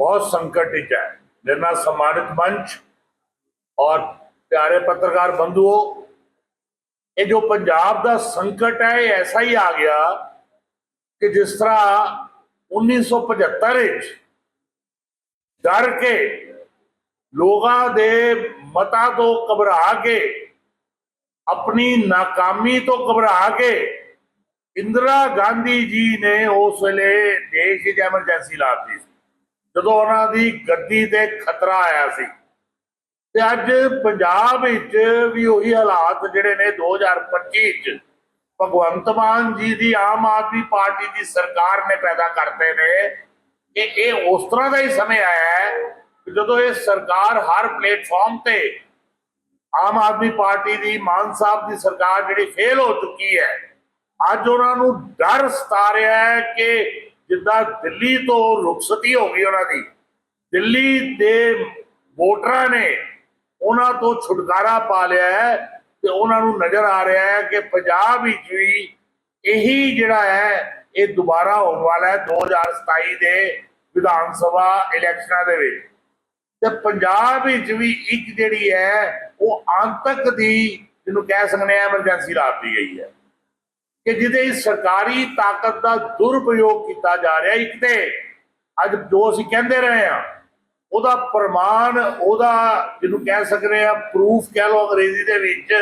ਬਹੁਤ ਸੰਕਟ ਵਿੱਚ ਹੈ ਮੇਰੇ ਨਾਲ ਸਨਮਾਨਿਤ ਮੰਚ ਔਰ ਪਿਆਰੇ ਪੱਤਰਕਾਰ ਬੰਧੂਓ ਇਹ ਜੋ ਪੰਜਾਬ ਦਾ ਸੰਕਟ ਹੈ ਇਹ ਐਸਾ ਹੀ ਆ ਗਿਆ ਕਿ ਜਿਸ ਤਰ੍ਹਾਂ 1975 ਵਿੱਚ ਡਰ ਕੇ ਲੋਕਾਂ ਦੇ ਮਤਾ ਤੋਂ ਘਬਰਾ ਕੇ ਆਪਣੀ ਨਾਕਾਮੀ ਤੋਂ ਘਬਰਾ ਕੇ ਇੰਦਰਾ ਗਾਂਧੀ ਜੀ ਨੇ ਉਸ ਵੇਲੇ ਦੇਸ਼ ਵਿੱਚ ਐਮਰਜੈਂਸੀ ਲਾਤੀ ਸੀ ਜਦੋਂ ਉਹਨਾਂ ਦੀ ਗੱਦੀ ਤੇ ਖਤਰਾ ਆਇਆ ਸੀ। ਤੇ ਅੱਜ ਪੰਜਾਬ ਵਿੱਚ ਵੀ ਉਹੀ ਹਾਲਾਤ ਜਿਹੜੇ ਨੇ 2025 ਚ ਭਗਵੰਤ ਮਾਨ ਜੀ ਦੀ ਆਮ ਆਦਮੀ ਪਾਰਟੀ ਦੀ ਸਰਕਾਰ ਨੇ ਪੈਦਾ ਕਰਤੇ ਨੇ। ਕਿ ਇਹ ਉਸ ਤਰ੍ਹਾਂ ਦਾ ਹੀ ਸਮੇਂ ਆਇਆ ਹੈ ਜਦੋਂ ਇਹ ਸਰਕਾਰ ਹਰ ਪਲੇਟਫਾਰਮ ਤੇ ਆਮ ਆਦਮੀ ਪਾਰਟੀ ਦੀ, ਮਾਨ ਸਾਹਿਬ ਦੀ ਸਰਕਾਰ ਜਿਹੜੀ ਫੇਲ ਹੋ ਚੁੱਕੀ ਹੈ, ਅੱਜ ਉਹਨਾਂ ਨੂੰ ਡਰ ਸਤਾ ਰਿਹਾ ਹੈ ਕਿ ਜਿੱਦਾਂ ਦਿੱਲੀ ਤੋਂ ਰੁਖਸਤੀ ਹੋ ਗਈ ਉਹਨਾਂ ਦੀ, ਦਿੱਲੀ ਦੇ ਵੋਟਰਾਂ ਨੇ ਉਹਨਾਂ ਤੋਂ ਛੁਟਕਾਰਾ ਪਾ ਲਿਆ ਹੈ ਤੇ ਉਹਨਾਂ ਨੂੰ ਨਜ਼ਰ ਆ ਰਿਹਾ ਹੈ ਕਿ ਪੰਜਾਬ ਵਿੱਚ ਵੀ ਇਹੀ ਜਿਹੜਾ ਹੈ, ਇਹ ਦੁਬਾਰਾ ਹੋਣ ਵਾਲਾ ਹੈ 2027 ਦੇ ਵਿਧਾਨ ਸਭਾ ਇਲੈਕਸ਼ਨਾਂ ਦੇ ਵਿੱਚ। ਤੇ ਪੰਜਾਬ ਵਿੱਚ ਵੀ ਇੱਕ ਜਿਹੜੀ ਹੈ, ਉਹ ਆਂਤਕ ਦੀ, ਜਿਹਨੂੰ ਕਹਿ ਸਕਦੇ ਆ ਐਮਰਜੈਂਸੀ ਲਾਤੀ ਗਈ ਹੈ। ਕਿ ਜਿਹਦੇ ਸਰਕਾਰੀ ਤਾਕਤ ਦਾ ਦੁਰਪਯੋਗ ਕੀਤਾ ਜਾ ਰਿਹਾ ਇੱਕ ਤੇ ਅੱਜ ਜੋ ਅਸੀਂ ਕਹਿੰਦੇ ਰਹੇ ਆ ਉਹਦਾ ਪ੍ਰਮਾਣ, ਉਹਦਾ ਜਿਹਨੂੰ ਕਹਿ ਸਕਦੇ ਆ ਪ੍ਰੂਫ ਕਹਿ ਲਓ ਅੰਗਰੇਜ਼ੀ ਦੇ ਵਿੱਚ,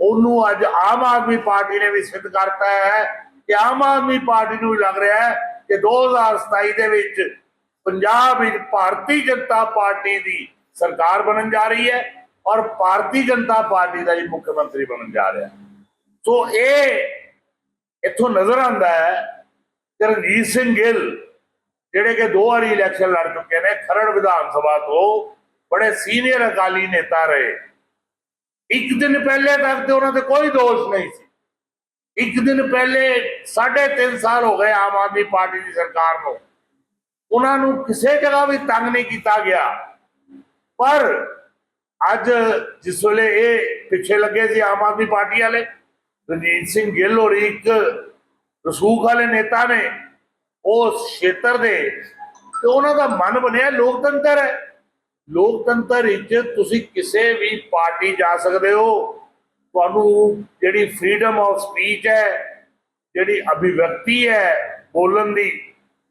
ਉਹਨੂੰ ਅੱਜ ਆਮ ਆਦਮੀ ਪਾਰਟੀ ਨੇ ਵੀ ਸਿੱਧ ਕਰਤਾ ਹੈ ਕਿ ਆਮ ਆਦਮੀ ਪਾਰਟੀ ਨੂੰ ਵੀ ਲੱਗ ਰਿਹਾ ਹੈ ਕਿ 2027 ਦੇ ਵਿੱਚ ਪੰਜਾਬ ਵਿੱਚ ਭਾਰਤੀ ਜਨਤਾ ਪਾਰਟੀ ਦੀ ਸਰਕਾਰ ਬਣਨ ਜਾ ਰਹੀ ਹੈ ਔਰ ਭਾਰਤੀ ਜਨਤਾ ਪਾਰਟੀ ਦਾ ਹੀ ਮੁੱਖ ਮੰਤਰੀ ਬਣਨ ਜਾ ਰਿਹਾ ਸੋ ਇਹ ਇੱਥੋਂ ਨਜ਼ਰ ਆਉਂਦਾ ਹੈ ਕਿ ਰਣਜੀਤ ਸਿੰਘ ਗਿੱਲ, ਜਿਹੜੇ ਕਿ ਦੋ ਵਾਰੀ ਇਲੈਕਸ਼ਨ ਲੜ ਚੁੱਕੇ ਨੇ, ਖਰੜ ਵਿਧਾਨ ਸਭਾ ਤੋਂ ਬੜੇ ਸੀਨੀਅਰ ਅਕਾਲੀ ਨੇਤਾ ਰਹੇ। ਇੱਕ ਦਿਨ ਪਹਿਲੇ ਤੱਕ ਤੇ ਉਹਨਾਂ ਤੇ ਕੋਈ ਦੋਸ਼ ਨਹੀਂ ਸੀ। ਇੱਕ ਦਿਨ ਪਹਿਲੇ 3.5 ਸਾਲ ਹੋ ਗਏ ਆਮ ਆਦਮੀ ਪਾਰਟੀ ਦੀ ਸਰਕਾਰ ਨੂੰ। ਉਹਨਾਂ ਨੂੰ ਕਿਸੇ ਜਗ੍ਹਾ ਵੀ ਤੰਗ ਨਹੀਂ ਕੀਤਾ ਗਿਆ। ਪਰ ਅੱਜ ਜਿਸ ਵੇਲੇ ਇਹ ਪਿੱਛੇ ਲੱਗੇ ਸੀ ਆਮ ਆਦਮੀ ਪਾਰਟੀ ਵਾਲੇ ਰਣਜੀਤ ਸਿੰਘ ਗਿੱਲ ਹੋਰ ਇੱਕ ਰਸੂਖ ਵਾਲੇ ਨੇਤਾ ਨੇ ਉਸ ਖੇਤਰ ਦੇ, ਤੇ ਉਹਨਾਂ ਦਾ ਮਨ ਬਣਿਆ ਲੋਕਤੰਤਰ ਹੈ। ਲੋਕਤੰਤਰ ਵਿੱਚ ਤੁਸੀਂ ਕਿਸੇ ਵੀ ਪਾਰਟੀ ਜਾ ਸਕਦੇ ਹੋ, ਤੁਹਾਨੂੰ ਜਿਹੜੀ ਫਰੀडम ਆਫ ਸਪੀਚ ਹੈ, ਜਿਹੜੀ ਅਭਿਵਿਅਕਤੀ ਹੈ ਬੋਲਣ ਦੀ,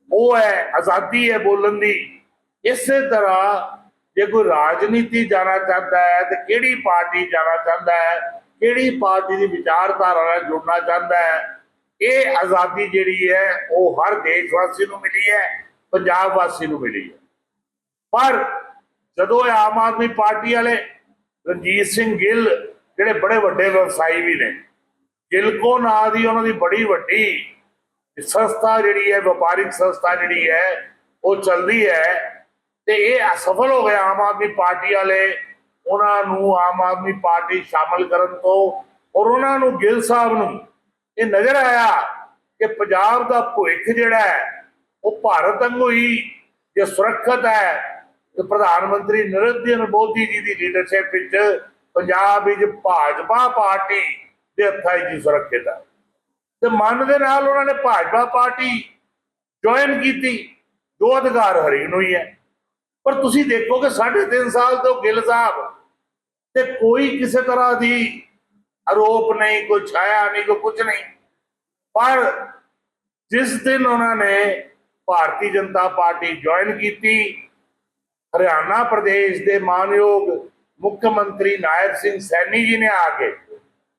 ਉਹ ਹੈ, ਆਜ਼ਾਦੀ ਹੈ ਬੋਲਣ ਦੀ। ਇਸੇ ਤਰ੍ਹਾਂ ਜੇ ਕੋਈ ਰਾਜਨੀਤੀ ਜਾਣਾ ਚਾਹੁੰਦਾ ਹੈ, ਤੇ ਕਿਹੜੀ ਪਾਰਟੀ ਜਾਣਾ ਚਾਹੁੰਦਾ ਹੈ ਕਿਹੜੀ ਪਾਰਟੀ ਦੀ ਵਿਚਾਰਧਾਰਾ ਨਾਲ ਜੁੜਨਾ ਚਾਹੁੰਦਾ ਹੈ? ਇਹ ਆਜ਼ਾਦੀ ਜਿਹੜੀ ਹੈ, ਉਹ ਹਰ ਦੇਸ਼ ਵਾਸੀ ਨੂੰ ਮਿਲੀ ਹੈ, ਪੰਜਾਬ ਵਾਸੀ ਨੂੰ ਮਿਲੀ ਹੈ। ਪਰ ਜਦੋਂ ਇਹ ਆਮ ਆਦਮੀ ਪਾਰਟੀ ਵਾਲੇ ਰਣਜੀਤ ਸਿੰਘ ਗਿੱਲ, ਜਿਹੜੇ ਬੜੇ ਵੱਡੇ ਵਿਵਸਾਈ ਵੀ ਨੇ, ਗਿਲਕੋ ਨਾਂ ਦੀ ਉਹਨਾਂ ਦੀ ਬੜੀ ਵੱਡੀ ਸੰਸਥਾ ਜਿਹੜੀ ਹੈ, ਵਪਾਰਿਕ ਸੰਸਥਾ ਜਿਹੜੀ ਹੈ, ਉਹ ਚੱਲਦੀ ਹੈ ਤੇ ਇਹ ਅਸਫਲ ਹੋ ਗਿਆ ਆਮ ਆਦਮੀ ਪਾਰਟੀ ਵਾਲੇ ਉਹਨਾਂ ਨੂੰ ਆਮ ਆਦਮੀ ਪਾਰਟੀ ਸ਼ਾਮਲ ਕਰਨ ਤੋਂ ਔਰ ਉਹਨਾਂ ਨੂੰ ਗਿੱਲ ਸਾਹਿਬ ਨੂੰ ਇਹ ਨਜ਼ਰ ਆਇਆ ਕਿ ਪੰਜਾਬ ਦਾ ਭਵਿੱਖ ਜਿਹੜਾ ਹੈ, ਉਹ ਭਾਰਤ ਵਾਂਗੂ ਹੀ ਜੇ ਸੁਰੱਖਿਅਤ ਹੈ, ਤੇ ਪ੍ਰਧਾਨ ਮੰਤਰੀ ਨਰਿੰਦਰ ਮੋਦੀ ਜੀ ਦੀ ਲੀਡਰਸ਼ਿਪ ਵਿੱਚ ਪੰਜਾਬ ਵਿੱਚ ਭਾਜਪਾ ਪਾਰਟੀ ਦੇ ਹੱਥਾਂ 'ਚ ਸੁਰੱਖਿਅਤ ਹੈ। ਤੇ ਮਨ ਦੇ ਨਾਲ ਉਹਨਾਂ ਨੇ ਭਾਜਪਾ ਪਾਰਟੀ ਜੁਆਇਨ ਕੀਤੀ, ਜੋ ਅਧਿਕਾਰ ਹਰੀ ਨੂੰ ਹੀ। ਹੈ ਪਰ ਤੁਸੀਂ ਦੇਖੋ ਕਿ 3.5 ਸਾਲ ਤੋਂ ਗਿੱਲ ਸਾਹਿਬ ਤੇ ਕੋਈ ਕਿਸੇ ਤਰ੍ਹਾਂ ਦੀ ਆਰੋਪ ਨਹੀਂ, ਕੋਈ ਛਾਇਆ ਨਹੀਂ, ਕੋਈ ਕੁਝ ਨਹੀਂ। ਪਰ ਜਿਸ ਦਿਨ ਉਹਨਾਂ ਨੇ ਭਾਰਤੀ ਜਨਤਾ ਪਾਰਟੀ ਜੁਆਇਨ ਕੀਤੀ, ਹਰਿਆਣਾ ਪ੍ਰਦੇਸ਼ ਦੇ ਮਾਨਯੋਗ ਮੁੱਖ ਮੰਤਰੀ ਨਾਇਬ ਸਿੰਘ ਸੈਣੀ ਜੀ ਨੇ ਆ ਕੇ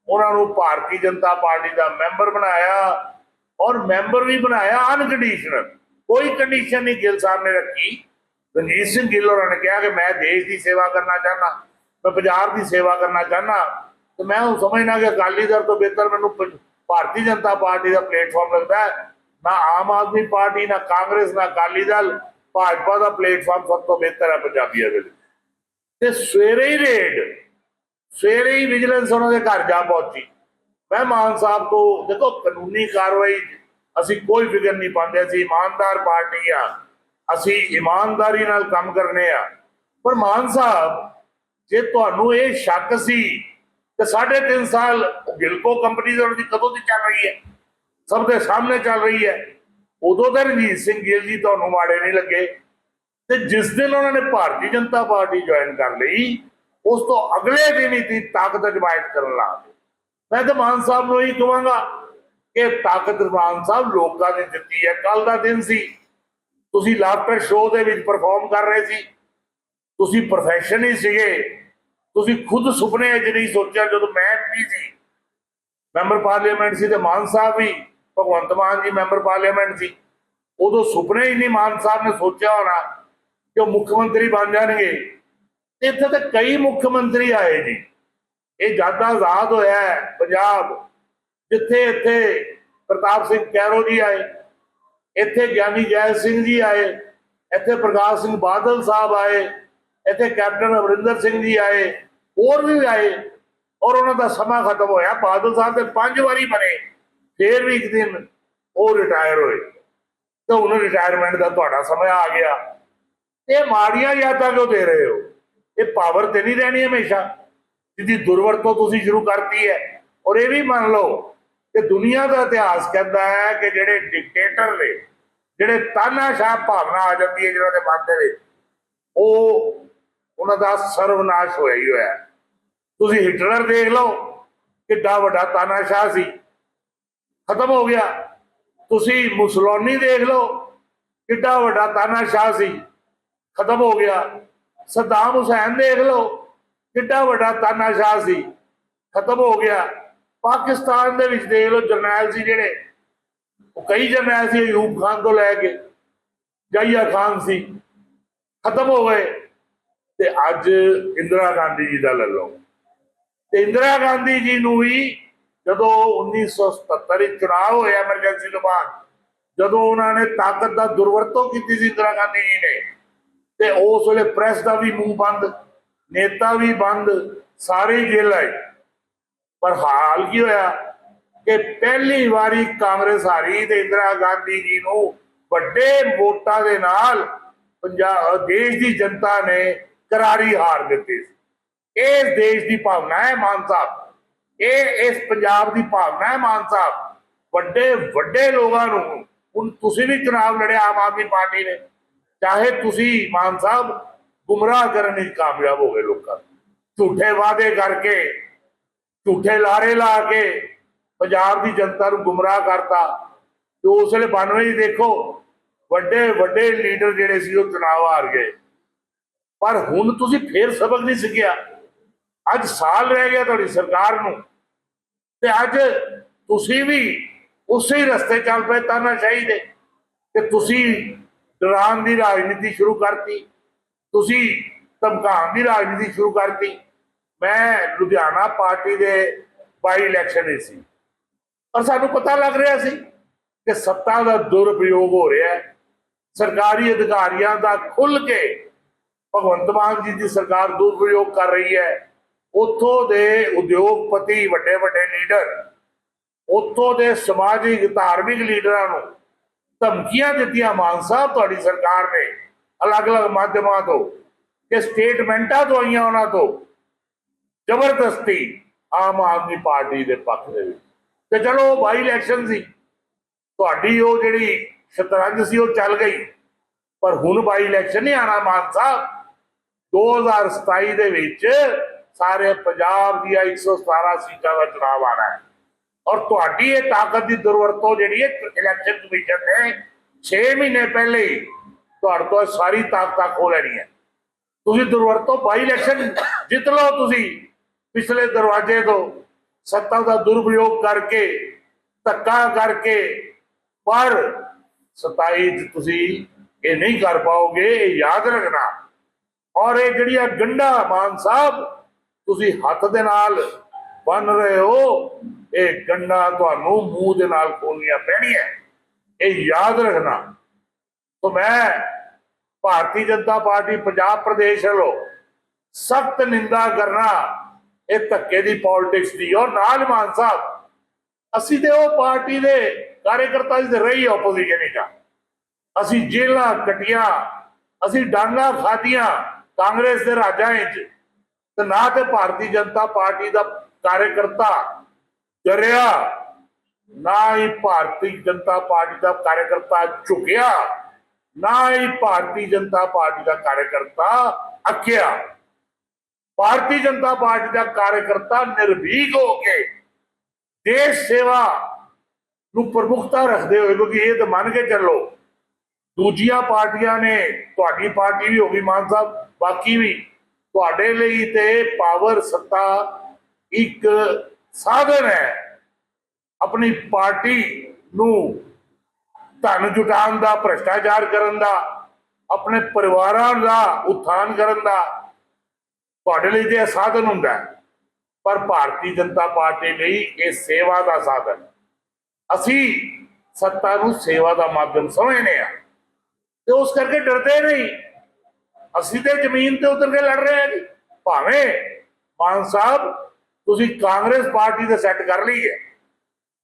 ਉਹਨਾਂ ਨੂੰ ਭਾਰਤੀ ਜਨਤਾ ਪਾਰਟੀ ਦਾ ਮੈਂਬਰ ਬਣਾਇਆ ਔਰ ਮੈਂਬਰ ਵੀ ਬਣਾਇਆ ਅਨਕੰਡੀਸ਼ਨਲ ਕੋਈ ਕੰਡੀਸ਼ਨ ਨਹੀਂ ਗਿੱਲ ਸਾਹਿਬ ਨੇ ਰੱਖੀ। ਰਣਜੀਤ ਸਿੰਘ ਗਿੱਲ ਹੋਰਾਂ ਨੇ ਕਿਹਾ ਕਿ ਮੈਂ ਦੇਸ਼ ਦੀ ਸੇਵਾ ਕਰਨਾ ਚਾਹੁੰਦਾ। ਮੈਂ ਪੰਜਾਬ ਦੀ ਸੇਵਾ ਕਰਨਾ ਚਾਹਨਾ ਤੇ ਮੈਂ ਉਹ ਸਮਝਣਾ ਕਿ ਅਕਾਲੀ ਦਲ ਤੋਂ ਬਿਹਤਰ ਮੈਨੂੰ ਭਾਰਤੀ ਜਨਤਾ ਪਾਰਟੀ ਦਾ ਪਲੇਟਫਾਰਮ ਲੱਗਦਾ ਹੈ। ਨਾ ਆਮ ਆਦਮੀ ਪਾਰਟੀ, ਨਾ ਕਾਂਗਰਸ, ਨਾ ਅਕਾਲੀ ਦਲ, ਭਾਜਪਾ ਦਾ ਪਲੇਟਫਾਰਮ ਸਭ ਤੋਂ ਬਿਹਤਰ ਹੈ ਪੰਜਾਬੀਆਂ ਦੇ ਲਈ ਤੇ ਸਵੇਰੇ ਹੀ ਰੇਡ, ਸਵੇਰੇ ਹੀ ਵਿਜੀਲੈਂਸ ਉਹਨਾਂ ਦੇ ਘਰ ਜਾ ਪਹੁੰਚੀ। ਮੈਂ ਮਾਨ ਸਾਹਿਬ ਤੋਂ, ਦੇਖੋ ਕਾਨੂੰਨੀ ਕਾਰਵਾਈ, ਅਸੀਂ ਕੋਈ ਫਿਕਰ ਨਹੀਂ ਪਾਉਂਦੇ, ਅਸੀਂ ਇਮਾਨਦਾਰ ਪਾਰਟੀ ਆ। ਅਸੀਂ ਇਮਾਨਦਾਰੀ ਨਾਲ ਕੰਮ ਕਰਨੇ ਆ। ਪਰ ਮਾਨ ਸਾਹਿਬ ਜੇ ਤੁਹਾਨੂੰ ਇਹ ਸ਼ੱਕ ਸੀ ਤੇ 3.5 ਸਾਲ ਗਿਲਕੋ ਕੰਪਨੀ ਦੇ ਦੀ ਕਦੋਂ ਦੀ ਚੱਲ ਰਹੀ ਹੈ, ਸਭ ਦੇ ਸਾਹਮਣੇ ਚੱਲ ਰਹੀ ਹੈ, ਉਦੋਂ ਤਾਂ ਰਣਜੀਤ ਸਿੰਘ ਗਿੱਲ ਜੀ ਤੁਹਾਨੂੰ ਮਾੜੇ ਨਹੀਂ ਲੱਗੇ। ਤੇ ਜਿਸ ਦਿਨ ਉਹਨਾਂ ਨੇ ਭਾਰਤੀ ਜਨਤਾ ਪਾਰਟੀ ਜੁਆਇਨ ਕਰ ਲਈ, ਉਸ ਤੋਂ ਅਗਲੇ ਦਿਨ ਹੀ ਤੀ ਤਾਕਤ ਜਮਾਇਤ ਕਰਨ ਲੱਗ ਪਏ ਮੈਂ ਤਾਂ ਮਾਨ ਸਾਹਿਬ ਨੂੰ ਹੀ ਕਹਾਂਗਾ ਕਿ ਤਾਕਤ ਮਾਨ ਸਾਹਿਬ ਲੋਕਾਂ ਨੇ ਦਿੱਤੀ ਹੈ। ਕੱਲ ਦਾ ਦਿਨ ਸੀ, ਤੁਸੀਂ ਲਾਫਟਰ ਸ਼ੋਅ ਦੇ ਵਿੱਚ ਪਰਫਾਰਮ ਕਰ ਰਹੇ ਸੀ। ਤੁਸੀਂ ਪ੍ਰੋਫੈਸ਼ਨ ਹੀ ਸੀਗੇ। ਤੁਸੀਂ ਖੁਦ ਸੁਪਨੇ 'ਚ ਨਹੀਂ ਸੋਚਿਆ, ਜਦੋਂ ਮੈਂ ਵੀ ਸੀ। ਮੈਂਬਰ ਪਾਰਲੀਮੈਂਟ ਸੀ ਤੇ ਮਾਨ ਸਾਹਿਬ ਵੀ, ਭਗਵੰਤ ਮਾਨ ਜੀ ਮੈਂਬਰ ਪਾਰਲੀਮੈਂਟ ਸੀ। ਉਦੋਂ ਸੁਪਨੇ ਹੀ ਨਹੀਂ ਮਾਨ ਸਾਹਿਬ ਨੇ ਸੋਚਿਆ ਹੋਣਾ ਕਿ ਉਹ ਮੁੱਖ ਮੰਤਰੀ ਬਣ ਜਾਣਗੇ। ਇੱਥੇ ਤਾਂ ਕਈ ਮੁੱਖ ਮੰਤਰੀ ਆਏ ਜੀ। ਇਹ ਜਦ ਆਜ਼ਾਦ ਹੋਇਆ ਪੰਜਾਬ। ਜਿੱਥੇ ਇੱਥੇ ਪ੍ਰਤਾਪ ਸਿੰਘ ਕੈਰੋ ਜੀ ਆਏ, ਇੱਥੇ ਗਿਆਨੀ ਜੈ ਸਿੰਘ ਜੀ ਆਏ, ਇੱਥੇ ਪ੍ਰਕਾਸ਼ ਸਿੰਘ ਬਾਦਲ ਸਾਹਿਬ ਆਏ। ਇੱਥੇ ਕੈਪਟਨ ਅਮਰਿੰਦਰ ਸਿੰਘ ਜੀ ਆਏ, ਹੋਰ ਵੀ ਆਏ, ਔਰ ਉਹਨਾਂ ਦਾ ਸਮਾਂ ਖਤਮ ਹੋਇਆ। ਬਾਦਲ ਸਾਹਿਬ ਤੇ ਪੰਜ ਵਾਰੀ ਬਣੇ, ਫੇਰ ਵੀ ਇੱਕ ਦਿਨ ਉਹ ਰਿਟਾਇਰ ਹੋਏ। ਤੇ ਹੁਣ ਰਿਟਾਇਰਮੈਂਟ ਦਾ ਤੁਹਾਡਾ ਸਮਾਂ ਆ ਗਿਆ। ਇਹ ਮਾੜੀਆਂ ਯਾਦਾਂ ਕਿਉਂ ਦੇ ਰਹੇ ਹੋ? ਇਹ ਪਾਵਰ ਤੇ ਨਹੀਂ ਰਹਿਣੀ ਹਮੇਸ਼ਾ। ਜਿਹਦੀ ਦੁਰਵਰਤੋਂ ਤੁਸੀਂ ਸ਼ੁਰੂ ਕਰਤੀ ਹੈ। ਔਰ ਇਹ ਵੀ ਮੰਨ ਲਓ ਕਿ ਦੁਨੀਆ ਦਾ ਇਤਿਹਾਸ ਕਹਿੰਦਾ ਹੈ ਕਿ ਜਿਹੜੇ ਡਿਕਟੇਟਰ ਨੇ, ਜਿਹੜੇ ਤਾਨਾਸ਼ਾਹ ਭਾਵਨਾ ਆ ਜਾਂਦੀ ਹੈ ਜਿਹਨਾਂ ਦੇ ਮਨ ਦੇ ਵਿੱਚ, ਉਹ ਉਹਨਾਂ ਦਾ ਸਰਵਨਾਸ਼ ਹੋਇਆ ਹੀ ਹੋਇਆ। ਤੁਸੀਂ ਹਿਟਲਰ ਦੇਖ ਲਓ, ਕਿੱਡਾ ਵੱਡਾ ਤਾਨਾਸ਼ਾਹ ਸੀ। ਖਤਮ ਹੋ ਗਿਆ। ਤੁਸੀਂ ਮੁਸਲੋਨੀ ਦੇਖ ਲਓ, ਕਿੱਡਾ ਵੱਡਾ ਤਾਨਾਸ਼ਾਹ ਸੀ। ਖਤਮ ਹੋ ਗਿਆ। ਸਦਾਮ ਹੁਸੈਨ ਦੇਖ ਲਓ, ਕਿੱਡਾ ਵੱਡਾ ਤਾਨਾਸ਼ਾਹ ਸੀ। ਖਤਮ ਹੋ ਗਿਆ। ਪਾਕਿਸਤਾਨ ਦੇ ਵਿੱਚ ਦੇਖ ਲਓ ਜਰਨੈਲ ਸੀ ਜਿਹੜੇ। ਉਹ ਕਈ ਜਰਨੈਲ ਸੀ, ਅਯੂਬ ਖਾਨ ਤੋਂ ਲੈ ਕੇ ਜਾਇਆ ਖਾਨ ਸੀ। ਖਤਮ ਹੋ ਗਏ। ਤੇ ਅੱਜ ਇੰਦਰਾ ਗਾਂਧੀ ਜੀ ਦਾ ਲੈ ਲਓ। ਤੇ ਇੰਦਰਾ ਗਾਂਧੀ ਜੀ ਨੂੰ ਵੀ ਜਦੋਂ 1977 ਵਿੱਚ ਚੁਣਾਵ ਹੋਇਆ ਐਮਰਜੈਂਸੀ ਤੋਂ ਬਾਅਦ, ਜਦੋਂ ਉਹਨਾਂ ਨੇ ਤਾਕਤ ਦਾ ਦੁਰਵਰਤੋਂ ਕੀਤੀ ਸੀ ਇੰਦਰਾ ਗਾਂਧੀ ਜੀ ਨੇ, ਤੇ ਉਸ ਵੇਲੇ ਪ੍ਰੈਸ ਦਾ ਵੀ ਮੂੰਹ ਬੰਦ, ਨੇਤਾ ਵੀ ਬੰਦ, ਸਾਰੇ ਹੀ ਜੇਲ੍ਹ ਆਏ। ਪਰ ਹਾਲ ਕੀ ਹੋਇਆ ਕਿ ਪਹਿਲੀ ਵਾਰੀ ਕਾਂਗਰਸ ਹਾਰੀ ਤੇ ਇੰਦਰਾ ਗਾਂਧੀ ਜੀ ਨੂੰ ਵੱਡੇ ਵੋਟਾਂ ਦੇ ਨਾਲ ਪੰਜਾਬ ਦੇਸ਼ ਦੀ ਜਨਤਾ ਨੇ ਕਰਾਰੀ ਹਾਰ ਦਿੱਤੀ ਸੀ। ਇਹ ਦੇਸ਼ ਦੀ ਭਾਵਨਾ ਹੈ ਮਾਨ ਸਾਹਿਬ। ਇਹ ਇਸ ਪੰਜਾਬ ਦੀ ਭਾਵਨਾ ਹੈ ਮਾਨ ਸਾਹਿਬ। ਵੱਡੇ ਵੱਡੇ ਲੋਕਾਂ ਨੂੰ ਹੁਣ ਤੁਸੀਂ ਵੀ ਚੁਣਾਵ ਲੜਿਆ ਆਮ ਆਦਮੀ ਪਾਰਟੀ ਨੇ। ਚਾਹੇ ਤੁਸੀਂ ਮਾਨ ਸਾਹਿਬ ਗੁੰਮਰਾਹ ਕਰਨ ਵਿੱਚ ਕਾਮਯਾਬ ਹੋ ਗਏ ਲੋਕਾਂ ਨੂੰ। ਝੂਠੇ ਵਾਅਦੇ ਕਰਕੇ, ਝੂਠੇ ਲਾਰੇ ਲਾ ਕੇ ਪੰਜਾਬ ਦੀ ਜਨਤਾ ਨੂੰ ਗੁੰਮਰਾਹ ਕਰਤਾ। ਤੇ ਉਸ ਵੇਲੇ 92 ਹੀ ਦੇਖੋ, ਵੱਡੇ ਵੱਡੇ ਲੀਡਰ ਜਿਹੜੇ ਸੀ ਉਹ ਚੁਣਾਵ ਹਾਰ ਗਏ। ਪਰ ਹੁਣ ਤੁਸੀਂ ਫੇਰ ਸਬਕ ਨਹੀਂ ਸਿੱਖਿਆ। ਅੱਜ ਸਾਲ ਰਹਿ ਗਿਆ ਤੁਹਾਡੀ ਸਰਕਾਰ ਨੂੰ। ਤੇ ਅੱਜ ਤੁਸੀਂ ਵੀ ਉਸੇ ਰਸਤੇ ਚੱਲ ਪਏ ਤਾਨਾਸ਼ਾਹੀ ਦੇ। ਕਿ ਤੁਸੀਂ ਡਰਾਉਣ ਦੀ ਰਾਜਨੀਤੀ ਸ਼ੁਰੂ ਕਰਤੀ। ਤੁਸੀਂ ਧਮਕਾਉਣ ਦੀ ਰਾਜਨੀਤੀ ਸ਼ੁਰੂ ਕਰਤੀ। ਮੈਂ ਲੁਧਿਆਣਾ ਪਾਰਟੀ ਦੇ ਬਾਈ ਇਲੈਕਸ਼ਨ ਵਿੱਚ ਸੀ। ਪਰ ਸਾਨੂੰ ਪਤਾ ਲੱਗ ਰਿਹਾ ਸੀ ਕਿ ਸੱਤਾ ਦਾ ਦੁਰਪਯੋਗ ਹੋ ਰਿਹਾ ਹੈ। ਸਰਕਾਰੀ ਅਧਿਕਾਰੀਆਂ ਦਾ ਖੁੱਲ ਕੇ ਭਗਵੰਤ ਮਾਨ ਜੀ ਦੀ ਸਰਕਾਰ ਦੁਰਪਯੋਗ ਕਰ ਰਹੀ ਹੈ। ਉੱਥੋਂ ਦੇ ਉਦਯੋਗਪਤੀ ਵੱਡੇ ਵੱਡੇ ਲੀਡਰ, ਉੱਥੋਂ ਦੇ ਸਮਾਜਿਕ, ਧਾਰਮਿਕ ਲੀਡਰਾਂ ਨੂੰ ਧਮਕੀਆਂ ਦਿੱਤੀਆਂ ਮਾਨ ਸਾਹਿਬ ਤੁਹਾਡੀ ਸਰਕਾਰ ਨੇ। ਅਲੱਗ-ਅਲੱਗ ਮਾਧਿਅਮਾਂ ਤੋਂ ਕਿ ਸਟੇਟਮੈਂਟਾਂ ਤੋਂ ਆਈਆਂ ਉਹਨਾਂ ਤੋਂ। ਜ਼ਬਰਦਸਤੀ ਆਮ ਆਦਮੀ ਪਾਰਟੀ ਦੇ ਪੱਖ ਦੇ ਵਿੱਚ। ਤੇ ਚਲੋ, ਬਾਈ ਇਲੈਕਸ਼ਨ ਸੀ। ਤੁਹਾਡੀ ਉਹ ਜਿਹੜੀ ਸ਼ਤਰੰਜ ਸੀ, ਉਹ ਚੱਲ ਗਈ। ਪਰ ਹੁਣ ਬਾਈ ਇਲੈਕਸ਼ਨ ਨਹੀਂ ਆਣਾ ਮਾਨ ਸਾਹਿਬ। 2027 ਦੇ ਵਿੱਚ ਸਾਰੇ ਪੰਜਾਬ ਦੀਆਂ 117 ਸੀਟਾਂ ਦਾ ਚੁਣਾਵ ਆਣਾ ਹੈ। ਔਰ ਤੁਹਾਡੀ ਇਹ ਤਾਕਤ ਦੀ ਦੁਰਵਰਤੋਂ ਜਿਹੜੀ ਹੈ ਇਲੈਕਸ਼ਨ ਕਮਿਸ਼ਨ ਨੇ 6 ਮਹੀਨੇ ਪਹਿਲੇ ਹੀ ਤੁਹਾਡੇ ਤੋਂ ਸਾਰੀ ਤਾਕਤਾਂ ਖੋ ਲੈਣੀ ਹੈ। ਤੁਸੀਂ ਦੁਰਵਰਤੋਂ ਬਾਈ ਇਲੈਕਸ਼ਨ ਜਿੱਤ ਲਓ ਤੁਸੀਂ, ਪਿਛਲੇ ਦਰਵਾਜ਼ੇ ਤੋਂ ਸੱਤਾ ਦਾ ਦੁਰਪਯੋਗ ਕਰਕੇ, ਧੱਕਾ ਕਰਕੇ, ਪਰ 27 ਚ ਤੁਸੀਂ ਇਹ ਨਹੀਂ ਕਰ ਪਾਓਗੇ, ਇਹ ਯਾਦ ਰੱਖਣਾ। ਔਰ ਇਹ ਜਿਹੜੀਆਂ ਗੰਡਾ ਮਾਨ ਸਾਹਿਬ ਤੁਸੀਂ ਹੱਥ ਦੇ ਨਾਲ ਬੰਨ ਰਹੇ ਹੋ, ਇਹ ਗੰਡਾ ਤੁਹਾਨੂੰ ਮੂੰਹ ਦੇ ਨਾਲ ਖੋਲਣੀਆਂ ਪੈਣੀਆਂ। ਇਹ ਯਾਦ ਰੱਖਣਾ। ਤੋਂ ਮੈਂ ਭਾਰਤੀ ਜਨਤਾ ਪਾਰਟੀ, ਪੰਜਾਬ ਪ੍ਰਦੇਸ਼ ਵੱਲੋਂ ਸਖਤ ਨਿੰਦਾ ਕਰਨਾ ਇਹ ਧੱਕੇ ਦੀ ਪੋਲਿਟਿਕਸ ਦੀ। ਔਰ ਨਾਲ ਮਾਨ ਸਾਹਿਬ, ਅਸੀਂ ਤੇ ਉਹ ਪਾਰਟੀ ਦੇ ਕਾਰਜਕਰਤਾ ਜੀ ਰਹੀ ਆਪੋਜੀਸ਼ਨ ਵਿੱਚ। ਅਸੀਂ ਜੇਲਾਂ ਕਟੀਆਂ, ਅਸੀਂ ਡਾਂਗਾ ਖਾਧੀਆਂ ਕਾਂਗਰਸ ਦੇ ਰਾਜਾਂ ਵਿੱਚ ਤੇ ਨਾ ਤੇ ਭਾਰਤੀ ਜਨਤਾ ਪਾਰਟੀ ਦਾ ਕਾਰਜਕਰਤਾ ਡਰਿਆ ਨਾ ਹੀ ਭਾਰਤੀ ਜਨਤਾ ਪਾਰਟੀ ਦਾ ਕਾਰਜਕਰਤਾ ਝੁਕਿਆ, ਨਾ ਹੀ ਭਾਰਤੀ ਜਨਤਾ ਪਾਰਟੀ ਦਾ ਕਾਰਜਕਰਤਾ ਅੱਕਿਆ। ਭਾਰਤੀ ਜਨਤਾ ਪਾਰਟੀ ਦਾ ਕਾਰਜਕਰਤਾ ਨਿਰਭੀਕ ਹੋ ਕੇ ਦੇਸ਼ ਸੇਵਾ ਨੂੰ ਪ੍ਰਮੁਖਤਾ ਰੱਖਦੇ ਹੋਏ, ਕਿਉਂਕਿ ਇਹ ਤਾਂ ਮੰਨ ਕੇ ਚੱਲੋ ਦੂਜੀਆਂ ਪਾਰਟੀਆਂ ਨੇ, ਤੁਹਾਡੀ ਪਾਰਟੀ ਵੀ ਹੋ ਗਈ ਮਾਨ ਸਾਹਿਬ, ਬਾਕੀ ਵੀ ਤੁਹਾਡੇ ਲਈ ਤੇ ਪਾਵਰ ਸੱਤਾ ਇੱਕ ਸਾਧਨ ਹੈ। ਆਪਣੀ ਪਾਰਟੀ ਨੂੰ ਧਨ ਜੁਟਾਉਣ ਦਾ, ਭ੍ਰਸ਼ਟਾਚਾਰ ਕਰਨ ਦਾ, ਆਪਣੇ ਪਰਿਵਾਰਾਂ ਦਾ ਉਥਾਨ ਕਰਨ ਦਾ ਤੁਹਾਡੇ ਲਈ ਤੇ ਇਹ ਸਾਧਨ ਹੁੰਦਾ ਪਰ ਭਾਰਤੀ ਜਨਤਾ ਪਾਰਟੀ ਲਈ ਇਹ ਸੇਵਾ ਦਾ ਸਾਧਨ ਅਸੀਂ ਸੱਤਾ ਨੂੰ ਸੇਵਾ ਦਾ ਮਾਧਿਅਮ ਸਮਝਨੇ ਆ ਤੇ ਉਸ ਕਰਕੇ ਡਰਦੇ ਨਹੀਂ। ਅਸੀਂ ਤੇ ਜ਼ਮੀਨ ਤੇ ਉਤਰ ਕੇ ਲੜ ਰਹੇ ਹਾਂ ਜੀ। ਭਾਵੇਂ ਮਾਨ ਸਾਹਿਬ, ਤੁਸੀਂ ਕਾਂਗਰਸ ਪਾਰਟੀ ਤੇ ਸੈੱਟ ਕਰ ਲਈ ਹੈ।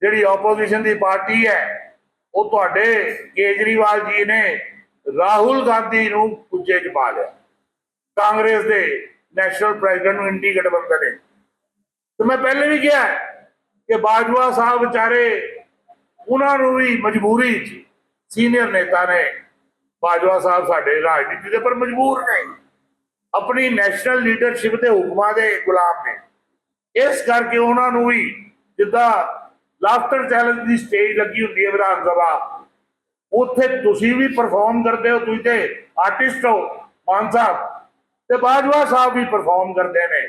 ਜਿਹੜੀ ਆਪੋਜੀਸ਼ਨ ਦੀ ਪਾਰਟੀ ਹੈ, ਉਹ ਤੁਹਾਡੇ ਕੇਜਰੀਵਾਲ ਜੀ ਨੇ ਰਾਹੁਲ ਗਾਂਧੀ ਨੂੰ ਪੁੱਜੇ ਚ ਪਾ ਲਿਆ। ਕਾਂਗਰਸ ਦੇ ਨੈਸ਼ਨਲ ਪ੍ਰੈਜ਼ੀਡੈਂਟ ਨੂੰ ਇੰਡੀ ਗਠਬੰਧਨ ਨੇ। ਤੇ ਮੈਂ ਪਹਿਲੇ ਵੀ ਕਿਹਾ ਕਿ ਬਾਜਵਾ ਸਾਹਿਬ ਵਿਚਾਰੇ, ਉਹਨਾਂ ਨੂੰ ਵੀ ਮਜਬੂਰੀ ਚ ਸੀਨੀਅਰ ਨੇਤਾ ਨੇ ਬਾਜਵਾ ਸਾਹਿਬ ਸਾਡੇ ਰਾਜਨੀਤੀ ਦੇ ਪਰ ਮਜਬੂਰ ਨੇ। ਆਪਣੀ ਨੈਸ਼ਨਲ ਲੀਡਰਸ਼ਿਪ ਦੇ ਹੁਕਮਾਂ ਦੇ ਗੁਲਾਮ ਨੇ। ਇਸ ਕਰਕੇ ਉਹਨਾਂ ਨੂੰ ਵੀ ਜਿੱਦਾਂ ਲਾਫਟਰ ਚੈਲੰਜ ਦੀ ਸਟੇਜ ਲੱਗੀ ਹੁੰਦੀ ਹੈ ਵਿਧਾਨ ਸਭਾ, ਉੱਥੇ ਤੁਸੀਂ ਵੀ ਪਰਫਾਰਮ ਕਰਦੇ ਹੋ, ਤੁਸੀਂ ਤੇ ਆਰਟਿਸਟ ਹੋ, ਮਾਨ ਸਾਹਿਬ, ਤੇ ਬਾਜਵਾ ਸਾਹਿਬ ਵੀ ਪਰਫਾਰਮ ਕਰਦੇ ਨੇ।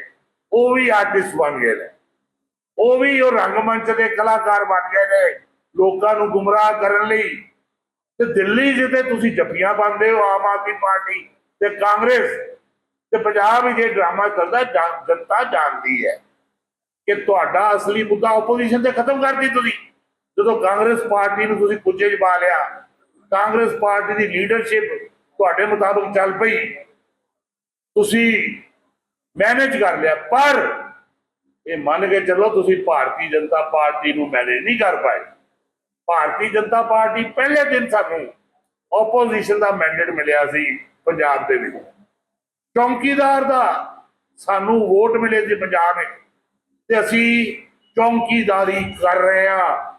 ਉਹ ਵੀ ਆਰਟਿਸਟ ਬਣ ਗਏ ਨੇ। ਉਹ ਵੀ ਉਹ ਰੰਗਮੰਚ ਦੇ ਕਲਾਕਾਰ ਬਣ ਗਏ ਨੇ। ਲੋਕਾਂ ਨੂੰ ਗੁੰਮਰਾਹ ਕਰਨ ਲਈ ਤੇ ਦਿੱਲੀ ਜਿੱਤੇ ਤੁਸੀਂ ਜੱਫੀਆਂ ਪਾਉਂਦੇ ਹੋ, ਆਮ ਆਦਮੀ ਪਾਰਟੀ ਤੇ ਕਾਂਗਰਸ ਤੇ ਪੰਜਾਬ ਵਿੱਚ ਇਹ ਡਰਾਮਾ ਚੱਲਦਾ ਜਨਤਾ ਜਾਣਦੀ ਹੈ ਕਿ ਤੁਹਾਡਾ ਅਸਲੀ ਮੁੱਦਾ ਆਪੋਜੀਸ਼ਨ ਤੇ ਖਤਮ ਕਰਦੀ ਤੁਸੀਂ। ਜਦੋਂ ਕਾਂਗਰਸ ਪਾਰਟੀ ਨੂੰ ਤੁਸੀਂ ਕੁੱਜੇ 'ਚ ਪਾ ਲਿਆ, ਕਾਂਗਰਸ ਪਾਰਟੀ ਦੀ ਲੀਡਰਸ਼ਿਪ ਤੁਹਾਡੇ ਮੁਤਾਬਕ ਚੱਲ ਪਈ। ਤੁਸੀਂ ਮੈਨੇਜ ਕਰ ਲਿਆ, ਪਰ ਇਹ ਮੰਨ ਕੇ ਚੱਲੋ ਤੁਸੀਂ ਭਾਰਤੀ ਜਨਤਾ ਪਾਰਟੀ ਨੂੰ ਮੈਨੇਜ ਨਹੀਂ ਕਰ ਪਾਏ। ਭਾਰਤੀ ਜਨਤਾ ਪਾਰਟੀ ਪਹਿਲੇ ਦਿਨ ਸਾਨੂੰ ਆਪੋਜੀਸ਼ਨ ਦਾ ਮੈਂਡੇਟ ਮਿਲਿਆ ਸੀ ਪੰਜਾਬ ਦੇ ਵਿੱਚ ਚੌਂਕੀਦਾਰ ਦਾ ਸਾਨੂੰ ਵੋਟ ਮਿਲੇ ਸੀ ਪੰਜਾਬ ਵਿੱਚ ਤੇ ਅਸੀਂ ਚੌਂਕੀਦਾਰੀ ਕਰ ਰਹੇ ਹਾਂ।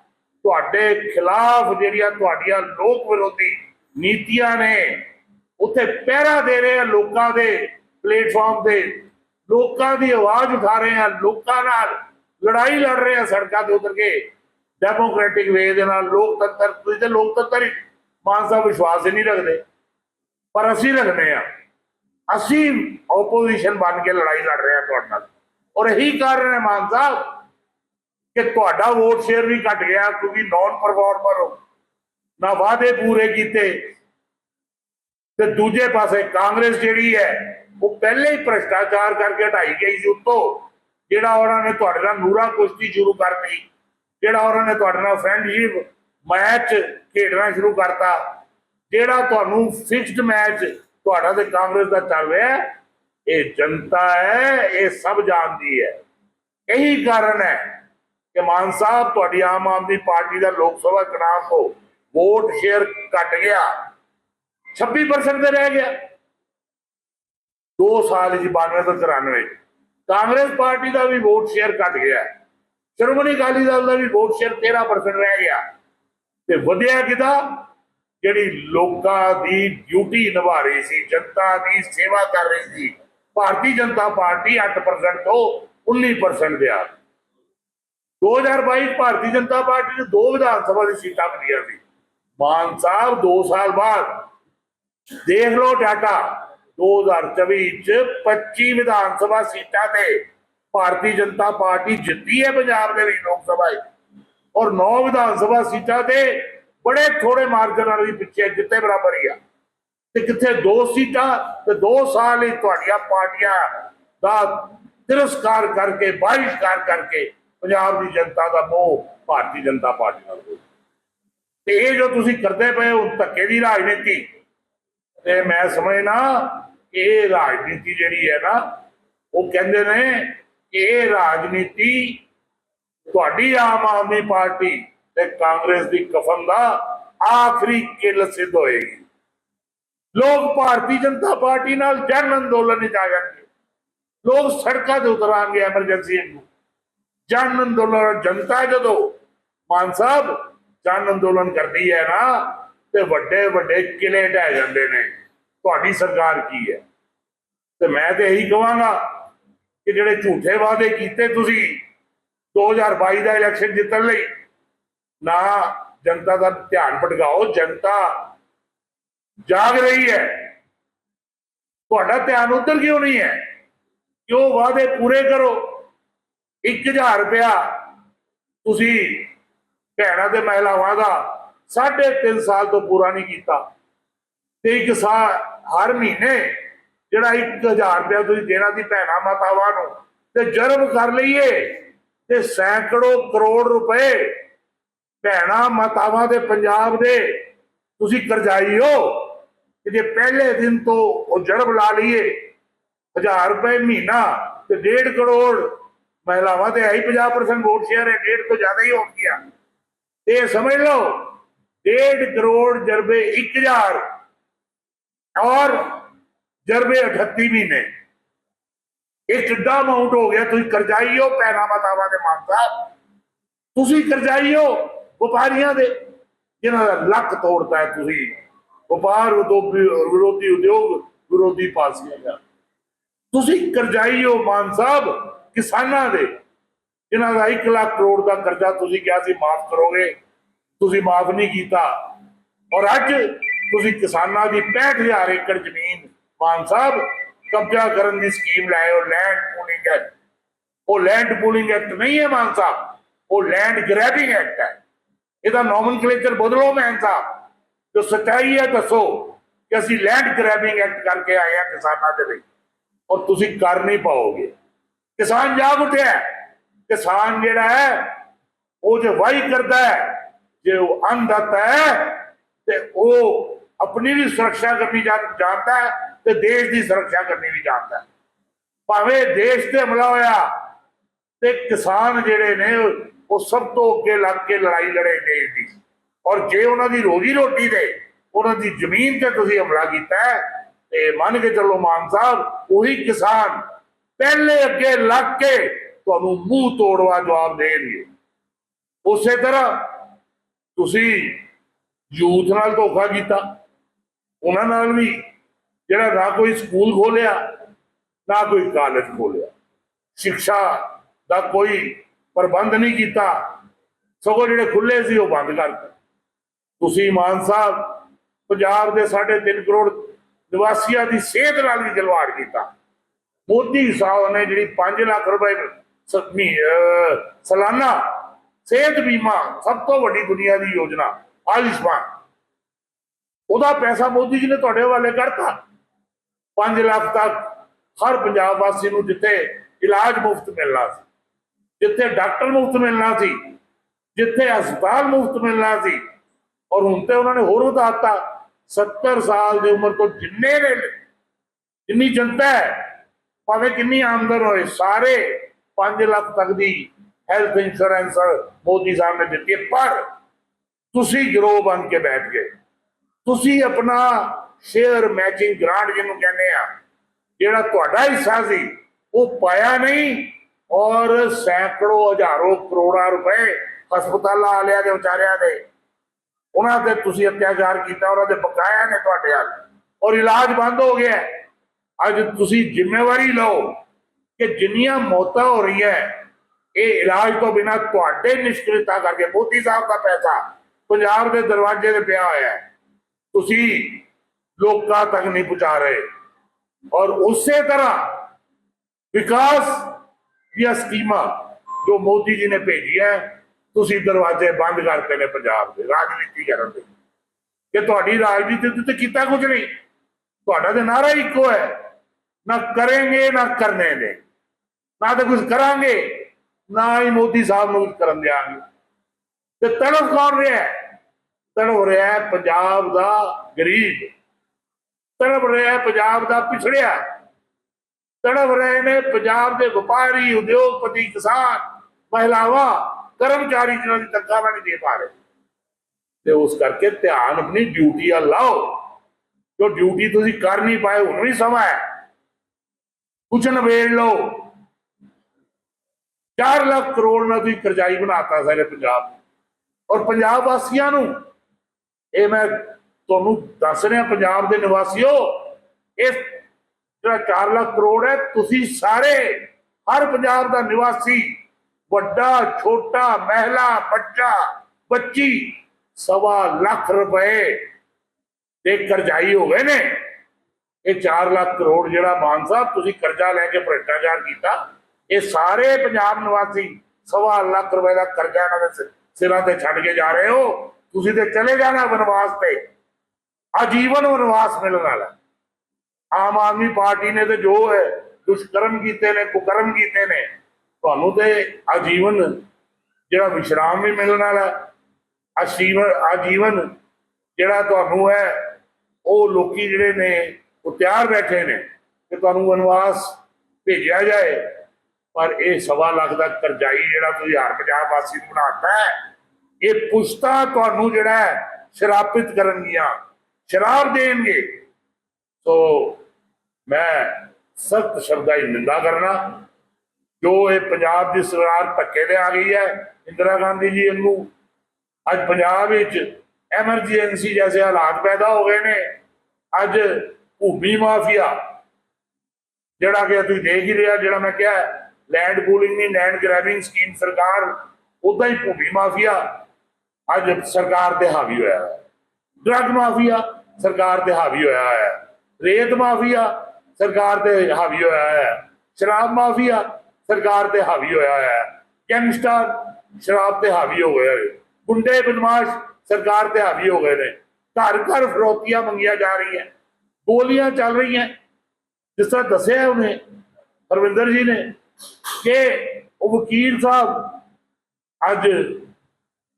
ਤੁਹਾਡੇ ਖਿਲਾਫ ਜਿਹੜੀਆਂ ਤੁਹਾਡੀਆਂ ਲੋਕ ਵਿਰੋਧੀ ਨੀਤੀਆਂ ਨੇ, ਉੱਥੇ ਪਹਿਰਾ ਦੇ ਰਹੇ ਆ ਲੋਕਾਂ ਦੇ ਪਲੇਟਫਾਰਮ ਤੇ। ਲੋਕਾਂ ਦੀ ਆਵਾਜ਼ ਉਠਾ ਰਹੇ ਆ ਲੋਕਾਂ ਨਾਲ ਲੜਾਈ ਲੜ ਰਹੇ ਆ ਸੜਕਾਂ ਤੇ ਉਤਰ ਕੇ। ਡੈਮੋਕ੍ਰੈਟਿਕ ਵੇ ਦੇ ਨਾਲ ਲੋਕਤੰਤਰ, ਤੁਸੀਂ ਤੇ ਲੋਕਤੰਤਰ ਹੀ ਮਾਨ ਸਾਹਿਬ ਵਿਸ਼ਵਾਸ ਹੀ ਨਹੀਂ ਰੱਖਦੇ। ਪਰ ਅਸੀਂ ਰੱਖਦੇ ਆ ਅਸੀਂ ਆਪੋਜੀਸ਼ਨ ਬਣ ਕੇ ਲੜਾਈ ਲੜ ਰਹੇ ਹਾਂ ਤੁਹਾਡੇ ਨਾਲ। ਔਰ ਇਹੀ ਕਾਰਨ ਹੈ ਮਾਨ ਸਾਹਿਬ ਕਿ ਤੁਹਾਡਾ ਵੋਟ ਸ਼ੇਅਰ ਵੀ ਘਟ ਗਿਆ ਕਿਉਂਕਿ ਨੌਨ ਪਰਫਾਰਮਰ ਹੋ। ਨਾ ਵਾਅਦੇ ਪੂਰੇ ਕੀਤੇ। ਤੇ ਦੂਜੇ ਪਾਸੇ ਕਾਂਗਰਸ ਜਿਹੜੀ ਹੈ, ਉਹ ਪਹਿਲੇ ਹੀ ਭ੍ਰਸ਼ਟਾਚਾਰ ਕਰਕੇ ਹਟਾਈ ਗਈ ਸੀ ਉੱਤੋਂ, ਜਿਹੜਾ ਉਹਨਾਂ ਨੇ ਤੁਹਾਡੇ ਨਾਲ ਨੂਰਾ ਕੁਸ਼ਤੀ ਸ਼ੁਰੂ ਕਰਤੀ। ਜਿਹੜਾ ਉਹਨਾਂ ਨੇ ਤੁਹਾਡੇ ਨਾਲ ਫਰੈਂਡਸ਼ਿਪ ਮੈਚ ਖੇਡਣਾ ਸ਼ੁਰੂ ਕਰਤਾ, ਜਿਹੜਾ ਤੁਹਾਨੂੰ ਫਿਕਸਡ ਮੈਚ ਤੁਹਾਡਾ ਤੇ ਕਾਂਗਰਸ ਦਾ ਚੱਲ ਰਿਹਾ ਇਹ ਜਨਤਾ ਹੈ, ਇਹ ਸਭ ਜਾਣਦੀ ਹੈ। ਇਹੀ ਕਾਰਨ ਹੈ ਕਿ ਮਾਨ ਸਾਹਿਬ, ਤੁਹਾਡੀ ਆਮ ਆਦਮੀ ਪਾਰਟੀ ਦਾ ਲੋਕ ਸਭਾ ਚੁਣਾਵ ਤੋਂ ਵੋਟ ਸ਼ੇਅਰ ਘਟ ਗਿਆ 26% ਤੇ ਰਹਿ ਗਿਆ। 2 ਸਾਲ ਜੀ 92 ਤੋਂ 93 ਕਾਂਗਰਸ ਪਾਰਟੀ ਦਾ ਵੀ ਵੋਟ ਸ਼ੇਅਰ ਘਟ ਗਿਆ। ਸ਼੍ਰੋਮਣੀ ਅਕਾਲੀ ਦਲ ਦਾ ਵੀ ਵੋਟ ਸ਼ੇਅਰ 13% ਰਹਿ ਗਿਆ। ਤੇ ਵਧਿਆ ਕਿਦਾ? ਜਿਹੜੀ ਲੋਕਾਂ ਦੀ ਡਿਊਟੀ ਨਿਭਾ ਰਹੀ ਸੀ, ਜਨਤਾ ਦੀ ਸੇਵਾ ਕਰ ਰਹੀ ਸੀ, ਭਾਰਤੀ ਜਨਤਾ ਪਾਰਟੀ 8% ਤੋਂ 19% ਦੇ ਆ। 2022 ਭਾਰਤੀ ਜਨਤਾ ਪਾਰਟੀ ਨੇ ਦੋ ਵਿਧਾਨ ਸਭਾ ਦੀ ਸੀਟਾਂ ਮਿਲੀਆਂ ਸੀ। ਮਾਨ ਸਾਹਿਬ 2 ਸਾਲ ਬਾਅਦ। ਦੇਖ ਲਓ ਡਾਟਾ। 2024 ਚ 25 ਵਿਧਾਨ ਸਭਾ ਸੀਟਾਂ ਤੇ ਭਾਰਤੀ ਜਨਤਾ ਪਾਰਟੀ ਜਿੱਤੀ ਹੈ ਪੰਜਾਬ ਦੇ ਵਿੱਚ ਲੋਕ ਸਭਾ 'ਚ ਔਰ 9 ਵਿਧਾਨ ਸਭਾ ਸੀਟਾਂ ਤੇ ਬੜੇ ਥੋੜੇ ਮਾਰਜਨ ਨਾਲ ਵੀ ਪਿੱਛੇ ਜਿੱਤੇ ਬਰਾਬਰ ਹੀ ਆ ਤੇ ਕਿੱਥੇ ਦੋ ਸੀਟਾਂ, ਤੇ 2 ਸਾਲ ਹੀ ਤੁਹਾਡੀਆਂ ਪਾਰਟੀਆਂ ਦਾ ਤਿਰਸਕਾਰ ਕਰਕੇ ਬਾਹਿਸ਼ਕਾਰ ਕਰਕੇ ਪੰਜਾਬ ਦੀ ਜਨਤਾ ਦਾ ਮੋਹ ਭਾਰਤੀ ਜਨਤਾ ਪਾਰਟੀ ਨਾਲ ਹੋਇਆ। ਤੇ ਇਹ ਜੋ ਤੁਸੀਂ ਕਰਦੇ ਪਏ ਹੋ, ਧੱਕੇ ਦੀ ਰਾਜਨੀਤੀ, ਤੇ ਮੈਂ ਸਮਝਣਾ ਇਹ ਰਾਜਨੀਤੀ ਜਿਹੜੀ ਹੈ ਨਾ, ਉਹ ਕਹਿੰਦੇ ਨੇ ਇਹ ਰਾਜਨੀਤੀ ਤੁਹਾਡੀ ਆਮ ਆਦਮੀ ਪਾਰਟੀ ਤੇ ਕਾਂਗਰਸ ਦੀ ਕਫਨ ਦਾ ਆਖਰੀ ਕਿੱਲ ਸਿੱਧ ਹੋਏਗੀ। ਲੋਕ ਭਾਰਤੀ ਜਨਤਾ ਪਾਰਟੀ ਨਾਲ ਜਨ ਅੰਦੋਲਨ ਵਿੱਚ ਆ ਜਾਣਗੇ। ਲੋਕ ਸੜਕਾਂ ਤੇ ਉਤਰਾਂਗੇ ਐਮਰਜੈਂਸੀ ਨੂੰ ਜਨ ਅੰਦੋਲਨ, ਜਨਤਾ ਜਦੋਂ ਮਾਨ ਸਾਹਿਬ ਜਨ ਅੰਦੋਲਨ ਕਰਦੀ ਹੈ ਨਾ, ਤੇ ਵੱਡੇ ਵੱਡੇ ਕਿਲੇ ਢਹਿ ਜਾਂਦੇ ਨੇ। ਤੁਹਾਡੀ ਸਰਕਾਰ ਕੀ ਹੈ? ਤੇ ਮੈਂ ਤੇ ਇਹੀ ਕਹਾਂਗਾ ਕਿ ਜਿਹੜੇ ਝੂਠੇ ਵਾਅਦੇ ਕੀਤੇ ਤੁਸੀਂ 2022 ਦਾ ਇਲੈਕਸ਼ਨ ਜਿੱਤਣ ਲਈ, ਨਾ ਜਨਤਾ ਦਾ ਧਿਆਨ ਭਟਕਾਓ, ਜਨਤਾ ਜਾਗ ਰਹੀ ਹੈ। ਤੁਹਾਡਾ ਧਿਆਨ ਉਧਰ ਕਿਉਂ ਨਹੀਂ ਹੈ? ਕਿ ਉਹ ਵਾਅਦੇ ਪੂਰੇ ਕਰੋ? 1000 ਰੁਪਇਆ ਤੁਸੀਂ ਭੈਣਾਂ ਤੇ ਮਹਿਲਾਵਾਂ ਦਾ ਸਾਢੇ ਤਿੰਨ ਸਾਲ ਤੋਂ ਪੂਰਾ ਨਹੀਂ ਕੀਤਾ। ਤੇ ਇੱਕ ਸਾਲ ਹਰ ਮਹੀਨੇ ਜਿਹੜਾ 1000 ਰੁਪਇਆ ਤੁਸੀਂ ਦੇਣਾ ਦੀ ਭੈਣਾ ਮਾਤਾਵਾਂ ਨੂੰ, ਤੇ ਜਰਬ ਕਰ ਲਈਏ, ਤੇ ਸੈਂਕੜੋ ਕਰੋੜ ਰੁਪਏ ਭੈਣਾਂ ਮਾਤਾਵਾਂ ਦੇ ਪੰਜਾਬ ਦੇ ਤੁਸੀਂ ਕਰਜ਼ਾਈ ਹੋ ਕਿ ਜੇ ਪਹਿਲੇ ਦਿਨ ਤੋਂ ਉਹ ਜਰਬ ਲਾ ਲਈਏ 1000 ਰੁਪਏ ਮਹੀਨਾ ਤੇ 1.5 ਕਰੋੜ, ਮਹਿਲਾਵਾਂ ਤੇ ਹੈ ਹੀ 50% ਵੋਟ ਸ਼ੇਅਰ ਹੈ 1.5 ਤੋਂ ਜ਼ਿਆਦਾ ਹੀ ਹੋ ਗਿਆ ਤੇ ਇਹ ਸਮਝ ਲਓ 1.5 ਕਰੋੜ ਜਰਬੇ 1000 ਔਰ ਜਰਬੇ 38 ਮਹੀਨੇ। ਇਹ ਕਿੱਡਾ ਅਮਾਉਂਟ ਹੋ ਗਿਆ, ਤੁਸੀਂ ਕਰਜ਼ਾਈ ਹੋ ਪੈਨਾ ਮਤਾਵਾ ਦੇ ਮਾਨ ਸਾਹਿਬ। ਤੁਸੀਂ ਕਰਜ਼ਾਈ ਹੋ ਵਪਾਰੀਆਂ ਦੇ, ਜਿਨ੍ਹਾਂ ਦਾ ਲੱਕ ਤੋੜਦਾ ਹੈ ਤੁਸੀਂ। ਵਪਾਰ ਉਦਯੋਗ ਵਿਰੋਧੀ ਉਦਯੋਗ, ਵਿਰੋਧੀ ਪਾਲਸੀਆਂ ਦਾ। ਤੁਸੀਂ ਕਰਜ਼ਾਈ ਹੋ ਮਾਨ ਸਾਹਿਬ, ਕਿਸਾਨਾਂ ਦੇ, ਜਿਨ੍ਹਾਂ ਦਾ 1 ਲੱਖ ਕਰੋੜ ਦਾ ਕਰਜ਼ਾ ਤੁਸੀਂ ਕਿਹਾ ਸੀ, ਮਾਫ ਕਰੋਗੇ। ਤੁਸੀਂ ਮਾਫ ਨਹੀਂ ਕੀਤਾ। ਔਰ ਅੱਜ ਤੁਸੀਂ ਕਿਸਾਨਾਂ ਦੀ 65000 ਏਕੜ ਜ਼ਮੀਨ ਮਾਨ ਸਾਹਿਬ, ਕਬਜ਼ਾ ਕਰਨ ਦੀ ਸਕੀਮ ਲਾਏ ਲੈਂਡ ਪੂਲਿੰਗ ਐਕਟ ਉਹ ਲੈਂਡ ਪੂਲਿੰਗ ਐਕਟ ਨਹੀਂ ਹੈ ਮਾਨ ਸਾਹਿਬ, ਉਹ ਲੈਂਡ ਗ੍ਰੈਬਿੰਗ ਐਕਟ ਹੈ। ਇਹਦਾ ਨੋਮਨਕਲੇਚਰ ਬਦਲੋ ਮਾਨ ਸਾਹਿਬ। ਜੋ ਸੱਚਾਈ ਹੈ, ਦੱਸੋ ਕਿ ਅਸੀਂ ਲੈਂਡ ਗ੍ਰੈਬਿੰਗ ਐਕਟ ਕਰਕੇ ਆਏ ਹਾਂ ਕਿਸਾਨਾਂ ਦੇ ਲਈ। ਔਰ ਤੁਸੀਂ ਕਰ ਨਹੀਂ ਪਾਓਗੇ। ਕਿਸਾਨ ਜਾਗ ਉੱਠਿਆ ਕਿਸਾਨ ਜਿਹੜਾ ਹੈ, ਉਹ ਜੇ ਵਾਹੀ ਕਰਦਾ ਹੈ, ਜੇ ਉਹ ਅੰਧਤ ਹੈ, ਤੇ ਉਹ ਆਪਣੀ ਵੀ ਸੁਰੱਖਿਆ ਕਰਨੀ ਜਾਣਦਾ ਹੈ। ਤੇ ਦੇਸ਼ ਦੀ ਸੁਰੱਖਿਆ ਕਰਨੀ ਵੀ ਜਾਣਦਾ ਭਾਵੇਂ ਦੇਸ਼ ਤੇ ਹਮਲਾ ਹੋਇਆ ਤੇ ਕਿਸਾਨ ਜਿਹੜੇ ਨੇ, ਉਹ ਸਭ ਤੋਂ ਅੱਗੇ ਲੱਗ ਕੇ ਲੜਾਈ ਲੜੇ ਦੇਸ਼ ਦੀ। ਔਰ ਜੇ ਉਹਨਾਂ ਦੀ ਰੋਜੀ ਰੋਟੀ ਦੇ ਉਹਨਾਂ ਦੀ ਜ਼ਮੀਨ ਤੇ ਤੁਸੀਂ ਹਮਲਾ ਕੀਤਾ ਤੇ ਮੰਨ ਕੇ ਚੱਲੋ ਮਾਨ ਸਾਹਿਬ, ਉਹੀ ਕਿਸਾਨ ਪਹਿਲੇ ਅੱਗੇ ਲੱਗ ਕੇ ਤੁਹਾਨੂੰ ਮੂੰਹ ਤੋੜਵਾ ਜਵਾਬ ਦੇਣਗੇ। ਉਸੇ ਤਰ੍ਹਾਂ ਤੁਸੀਂ ਯੂਥ ਨਾਲ ਧੋਖਾ ਕੀਤਾ, ਉਹਨਾਂ ਨਾਲ ਵੀ। ਜਿਹੜਾ ਨਾ ਕੋਈ ਸਕੂਲ ਖੋਲਿਆ, ਨਾ ਕੋਈ ਕਾਲਜ ਖੋਲਿਆ। ਸਿੱਖਿਆ ਦਾ ਕੋਈ ਪ੍ਰਬੰਧ ਨਹੀਂ ਕੀਤਾ। ਸਗੋਂ ਜਿਹੜੇ ਖੁੱਲੇ ਸੀ ਉਹ ਬੰਦ ਕਰਤੇ ਤੁਸੀਂ ਮਾਨ ਸਾਹਿਬ, ਪੰਜਾਬ ਦੇ 3.5 ਕਰੋੜ ਨਿਵਾਸੀਆਂ ਦੀ ਸਿਹਤ ਨਾਲ ਵੀ ਖਿਲਵਾੜ ਕੀਤਾ। ਮੋਦੀ ਸਾਹਿਬ ਨੇ ਜਿਹੜੀ 5 ਲੱਖ ਰੁਪਏ ਸ- ਸਾਲਾਨਾ ਸਿਹਤ ਬੀਮਾ ਸਭ ਤੋਂ ਵੱਡੀ ਦੁਨੀਆ ਦੀ ਯੋਜਨਾ, ਆਯੁਸ਼ਮਾਨ। ਉਹਦਾ ਪੈਸਾ ਮੋਦੀ ਜੀ ਨੇ ਤੁਹਾਡੇ ਹਵਾਲੇ ਕਰਤਾ। 5 ਲੱਖ ਤੱਕ ਹਰ ਪੰਜਾਬ ਵਾਸੀ ਨੂੰ ਜਿੱਥੇ ਇਲਾਜ ਮੁਫਤ ਮਿਲਣਾ ਸੀ, ਜਿੱਥੇ ਡਾਕਟਰ ਮੁਫਤ ਮਿਲਣਾ ਸੀ, ਜਿੱਥੇ ਹਸਪਤਾਲ ਮੁਫਤ ਮਿਲਣਾ ਸੀ, ਔਰ ਹੁਣ ਤੇ ਉਹਨਾਂ ਨੇ ਹੋਰ ਵਧਾ ਦਿੱਤਾ 70 ਸਾਲ ਦੀ ਉਮਰ ਤੋਂ ਜਿੰਨੇ ਨੇ, ਜਿੰਨੀ ਜਨਤਾ ਹੈ, ਭਾਵੇਂ ਕਿੰਨੀ ਆਮਦਨ ਹੋਏ, ਸਾਰੇ 5 ਲੱਖ ਤੱਕ ਦੀ ਹੈਲਥ ਇੰਸ਼ੋਰੈਂਸ ਮੋਦੀ ਸਾਹਿਬ ਨੇ ਦਿੱਤੀ ਪਰ ਤੁਸੀਂ ਗਿਰੋਹ ਬਣ ਕੇ ਬੈਠ ਗਏ। ਤੁਸੀਂ ਆਪਣਾ ਸ਼ੇਅਰ ਮੈਚਿੰਗ ਗ੍ਰਾਂਟ ਜਿਹਨੂੰ ਕਹਿੰਦੇ ਆ, ਜਿਹੜਾ ਤੁਹਾਡਾ ਹਿੱਸਾ ਸੀ, ਉਹ ਪਾਇਆ ਨਹੀਂ ਔਰ ਸੈਂਕੜੋ ਹਜ਼ਾਰੋ ਕਰੋੜਾਂ ਰੁਪਏ ਹਸਪਤਾਲਾਂ ਵਾਲਿਆਂ ਦੇ, ਵਿਚਾਰਿਆਂ ਦੇ, ਉਹਨਾਂ ਤੇ ਤੁਸੀਂ ਅਤਿਆਚਾਰ ਕੀਤਾ, ਉਹਨਾਂ ਦੇ ਬਕਾਇਆ ਨੇ ਤੁਹਾਡੇ ਹੱਥ, ਔਰ ਇਲਾਜ ਬੰਦ ਹੋ ਗਿਆ। ਅੱਜ ਤੁਸੀਂ ਜ਼ਿੰਮੇਵਾਰੀ ਲਓ ਕਿ ਜਿੰਨੀਆਂ ਮੌਤਾਂ ਹੋ ਰਹੀਆਂ, ਇਹ ਇਲਾਜ ਤੋਂ ਬਿਨਾ ਤੁਹਾਡੇ ਨਿਸ਼ਕ੍ਰਿਤਾ ਕਰਕੇ ਮੋਦੀ ਸਾਹਿਬ ਦਾ ਪੈਸਾ ਪੰਜਾਬ ਦੇ ਦਰਵਾਜ਼ੇ ਤੇ ਪਿਆ ਹੋਇਆ ਹੈ। ਤੁਸੀਂ ਲੋਕਾਂ ਤੱਕ ਨਹੀਂ ਪਹੁੰਚਾ ਰਹੇ। ਔਰ ਉਸੇ ਤਰ੍ਹਾਂ ਵਿਕਾਸ ਦੀਆਂ ਸਕੀਮਾਂ ਜੋ ਮੋਦੀ ਜੀ ਨੇ ਭੇਜੀ ਹੈ ਤੁਸੀਂ ਦਰਵਾਜ਼ੇ ਬੰਦ ਕਰਤੇ ਨੇ ਪੰਜਾਬ ਦੇ, ਰਾਜਨੀਤੀ ਕਰਨ ਦੇ। ਕਿ ਤੁਹਾਡੀ ਰਾਜਨੀਤੀ ਤੇ ਕੀਤਾ ਕੁਝ ਨਹੀਂ, ਤੁਹਾਡਾ ਤੇ ਨਾਰਾ ਇੱਕੋ ਹੈ। ਨਾ ਕਰਾਂਗੇ, ਨਾ ਕਰਨੇ ਦੇ ਨਾ ਤਾਂ ਕੁਝ ਕਰਾਂਗੇ, ਨਾ ਹੀ ਮੋਦੀ ਸਾਹਿਬ ਨੂੰ ਕੁਝ ਕਰਨ ਦਿਆਂਗੇ। ਤੇ ਤੜਫ ਕੌਣ ਰਿਹਾ ਹੈ? ਤੜਫ ਰਿਹਾ ਹੈ ਪੰਜਾਬ ਦਾ ਗਰੀਬ। ਤੜਫ ਰਿਹਾ ਹੈ ਪੰਜਾਬ ਦਾ ਪਿਛੜਿਆ। ਤੜਫ ਰਹੇ ਨੇ ਪੰਜਾਬ ਦੇ ਵਪਾਰੀ, ਉਦਯੋਗਪਤੀ, ਕਿਸਾਨ, ਮਹਿਲਾਵਾਂ, ਕਰਮਚਾਰੀ ਜਿਨ੍ਹਾਂ ਦੀ ਤਨਖਾਹਾਂ ਨਹੀਂ ਦੇ ਪਾ ਰਹੇ। ਤੇ ਉਸ ਕਰਕੇ ਧਿਆਨ ਆਪਣੀ ਡਿਊਟੀ ਆ ਲਾਓ। ਜੋ ਡਿਊਟੀ ਤੁਸੀਂ ਕਰ ਨਹੀਂ ਪਾਏ, ਹੁਣ ਵੀ ਸਮਾਂ ਹੈ। ਕੁਛ ਨਵੇੜ ਲਓ। 4 ਲੱਖ ਕਰੋੜ ਨਾਲ ਤੁਸੀਂ ਕਰਜ਼ਾਈ ਬਣਾਤਾ ਸਾਰੇ ਪੰਜਾਬ ਨੂੰ। ਔਰ ਪੰਜਾਬ ਵਾਸੀਆਂ ਨੂੰ ਇਹ ਮੈਂ ਤੁਹਾਨੂੰ ਦੱਸ ਰਿਹਾ ਪੰਜਾਬ ਦੇ ਨਿਵਾਸੀਓ, ਇਸ ਜਿਹੜਾ 4 ਲੱਖ ਕਰੋੜ ਹੈ, ਤੁਸੀਂ ਸਾਰੇ, ਹਰ ਪੰਜਾਬ ਦਾ ਨਿਵਾਸੀ, ਵੱਡਾ, ਛੋਟਾ, ਮਹਿਲਾ, ਬੱਚਾ, ਬੱਚੀ, ਸਵਾ ਲੱਖ ਰੁਪਏ ਦੇ ਕਰਜ਼ਾਈ ਹੋ ਗਏ ਨੇ। ਇਹ 4 ਲੱਖ ਕਰੋੜ ਜਿਹੜਾ ਮਾਨ ਸਾਹਿਬ, ਤੁਸੀਂ ਕਰਜ਼ਾ ਲੈ ਕੇ ਭ੍ਰਿਸ਼ਟਾਚਾਰ ਕੀਤਾ, ਇਹ ਸਾਰੇ ਪੰਜਾਬ ਨਿਵਾਸੀ ਸਵਾ ਲੱਖ ਰੁਪਏ ਦਾ ਕਰਜ਼ਾ ਇਹਨਾਂ ਦੇ ਸਿਰਾਂ ਤੇ ਛੱਡ ਕੇ ਜਾ ਰਹੇ ਹੋ। ਤੁਸੀਂ ਤੇ ਚਲੇ ਜਾਣਾ ਵਨਵਾਸ ਤੇ। ਆਜੀਵਨ ਵਨਵਾਸ ਮਿਲਣ ਵਾਲਾ। ਆਮ ਆਦਮੀ ਪਾਰਟੀ ਨੇ ਤੇ ਜੋ ਹੈ, ਦੁਸ਼ਕਰਮ ਕੀਤੇ ਨੇ, ਕੁਕਰਮ ਕੀਤੇ ਨੇ, ਤੁਹਾਨੂੰ ਤੇ ਆਜੀਵਨ ਜਿਹੜਾ ਵਿਸ਼ਰਾਮ ਵੀ ਮਿਲਣ ਵਾਲਾ, ਆਜੀਵਨ ਆਜੀਵਨ ਜਿਹੜਾ ਤੁਹਾਨੂੰ ਹੈ, ਉਹ ਲੋਕੀ ਜਿਹੜੇ ਨੇ, ਉਹ ਤਿਆਰ ਬੈਠੇ ਨੇ ਕਿ ਤੁਹਾਨੂੰ ਵਨਵਾਸ ਭੇਜਿਆ ਜਾਏ। ਪਰ ਇਹ ਸਵਾ ਲੱਖ ਦਾ ਕਰਜ਼ਾਈ ਜਿਹੜਾ ਤੁਸੀਂ ਹਰ ਪੰਜਾਬ ਵਾਸੀ ਨੂੰ ਬਣਾਤਾ ਹੈ ਇਹ ਪੁਸ਼ਤਾ ਤੁਹਾਨੂੰ ਜਿਹੜਾ ਸ਼ਰਾਪਿਤ ਕਰਨਗੀਆਂ, ਸ਼ਰਾਬ ਦੇਣਗੇ। ਸੋ ਮੈਂ ਸਖਤ ਸ਼ਬਦਾਂ ਦੀ ਨਿੰਦਾ ਕਰਨਾ, ਜੋ ਇਹ ਪੰਜਾਬ ਦੀ ਸਰਕਾਰ ਧੱਕੇ ਦੇ ਆ ਗਈ ਹੈ, ਇੰਦਰਾ ਗਾਂਧੀ ਜੀ ਨੂੰ ਅੱਜ ਪੰਜਾਬ ਵਿੱਚ ਐਮਰਜੈਂਸੀ ਜੈਸੇ ਹਾਲਾਤ ਪੈਦਾ ਹੋ ਗਏ ਨੇ। ਅੱਜ ਭੂਮੀ ਮਾਫੀਆ, ਜਿਹੜਾ ਕਿ ਤੁਸੀਂ ਦੇਖ ਹੀ ਰਿਹਾ ਜਿਹੜਾ ਮੈਂ ਕਿਹਾ ਲੈਂਡ ਪੂਲਿੰਗ ਨਹੀਂ ਲੈਂਡ ਗ੍ਰੈਬਿੰਗ ਸਕੀਮ ਸਰਕਾਰ ਉਦਾਂ ਹੀ ਭੂਮੀ ਮਾਫੀਆ। ਅੱਜ ਸਰਕਾਰ ਤੇ ਹਾਵੀ ਹੋਇਆ ਹੈ। ਡਰਗ ਮਾਫੀਆ ਸਰਕਾਰ ਤੇ ਹਾਵੀ ਹੋਇਆ ਹੈ। ਰੇਤ ਮਾਫੀਆ ਸਰਕਾਰ ਤੇ ਹਾਵੀ ਹੋਇਆ ਹੈ। ਸ਼ਰਾਬ ਮਾਫੀਆ ਸਰਕਾਰ ਤੇ ਹਾਵੀ ਹੋਇਆ ਹੈ। ਗੈਂਗਸਟਰ ਸ਼ਰਾਬ ਤੇ ਹਾਵੀ ਹੋ ਗਏ ਗੁੰਡੇ ਬਦਮਾਸ਼ ਸਰਕਾਰ ਤੇ ਹਾਵੀ ਹੋ ਗਏ ਨੇ। ਘਰ ਘਰ ਫਰੋਤੀਆਂ ਮੰਗੀਆਂ ਜਾ ਰਹੀਆਂ। ਗੋਲੀਆਂ ਚੱਲ ਰਹੀਆਂ। ਜਿਸ ਤਰ੍ਹਾਂ ਦੱਸਿਆ ਉਹਨੇ, ਹਰਵਿੰਦਰ ਜੀ ਨੇ ਕਿ ਉਹ ਵਕੀਲ ਸਾਹਿਬ ਅੱਜ